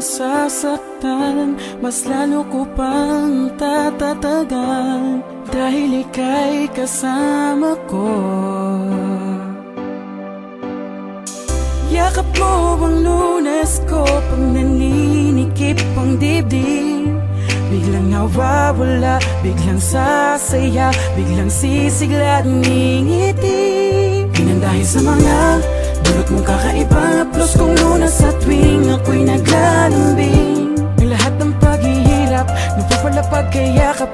masasaktan Mas lalo ko pang tatatagan Dahil ika'y kasama ko. Yakap mo ang lunas ko Pag naninikip ang dibdib. Biglang nawawala, biglang sasaya Biglang sisigla at ngingiti. Dahil sa mga Dulot mong kakaiba Plus kung ako'y naglalambing. Ang lahat ng paghihirap Napapalapag kay yakap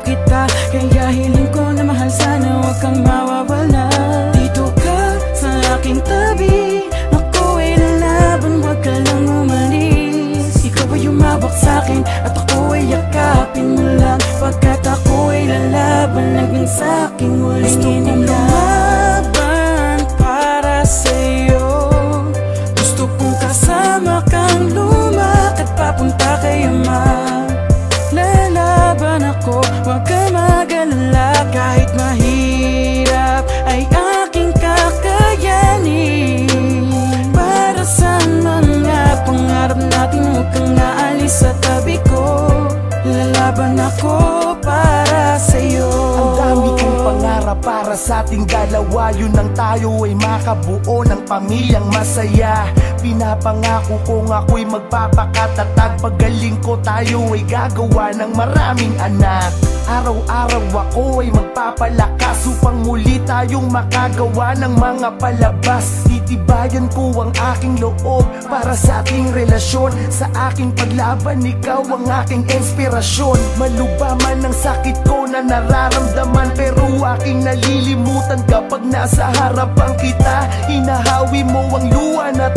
Lalaban ako para sa'yo. Ang dami kong pangarap para sa ating dalawa. Yun ang tayo ay makabuo ng pamilyang masaya Pinapangako kong ako'y magpapakatatag Pagaling ko tayo ay gagawa ng maraming anak. Araw-araw ako ay magpapalakas Upang muli tayong makagawa ng mga palabas. Titibayan ko ang aking loob Para sa ating relasyon. Sa aking paglaban, ikaw ang aking inspirasyon. Maluba man ang sakit ko na nararamdaman Pero aking nalilimutan kapag nasa harapan kita. Hinahawi mo ang luha na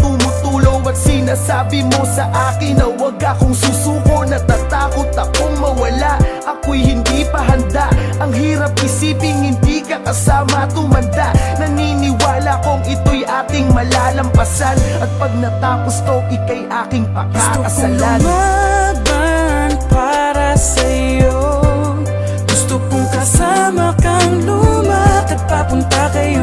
tumutulo At sinasabi mo sa akin na huwag akong susuko. Natatakot akong mawala. Ako'y hindi pa handa. Ang hirap isiping hindi ka kasama tumanda. Naniniwala kong ito'y ating malalampasan. At pag natapos to, ika'y aking Gusto kong pakakasalan lumaban para Gusto kong kasama kang lumakad Papunta kay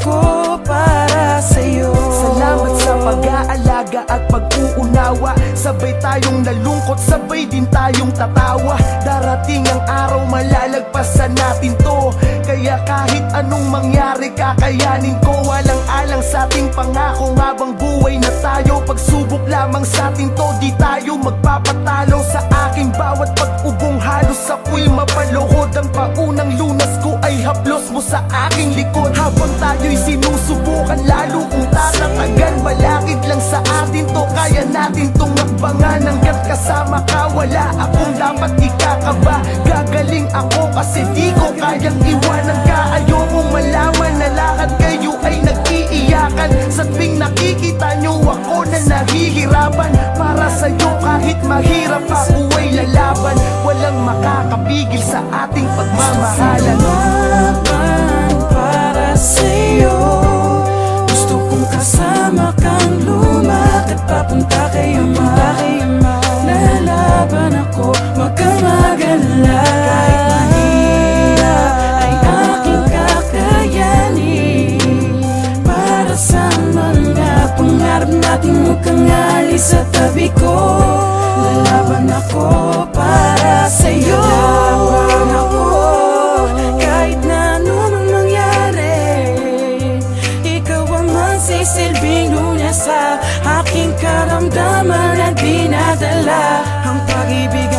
Ako para sa'yo. Salamat sa pag-aalaga at pag-uunawa. Sabay tayong nalungkot, sabay din tayong tatawa. Darating ang araw, malalagpasan natin to. Kaya kahit anong mangyari, kakayanin ko. Walang alang sa ating pangako Habang buhay na tayo, pagsubok lamang sa atin to Di tayo magpapatalo tayo'y sinusubukan lalo kung tatakagan Malakit lang sa atin to Kaya natin tong akbangan Hanggat kasama ka wala akong dapat ikakaba. Gagaling ako kasi di ko kayang iwanan ka. Ayokong malaman na lahat kayo ay nag-iiyakan. Sa tuwing nakikita nyo ako na nahihirapan Para sa'yo kahit mahirap ako ay lalaban. Walang makakapigil sa ating pagmamahalan natin Huwag sa tabi ko. Lalaban ako para sa'yo. Lalaban ako kahit na man mangyari. Ikaw ang magsisilbing lunas sa aking karamdaman na dinadala. Ang pag-ibig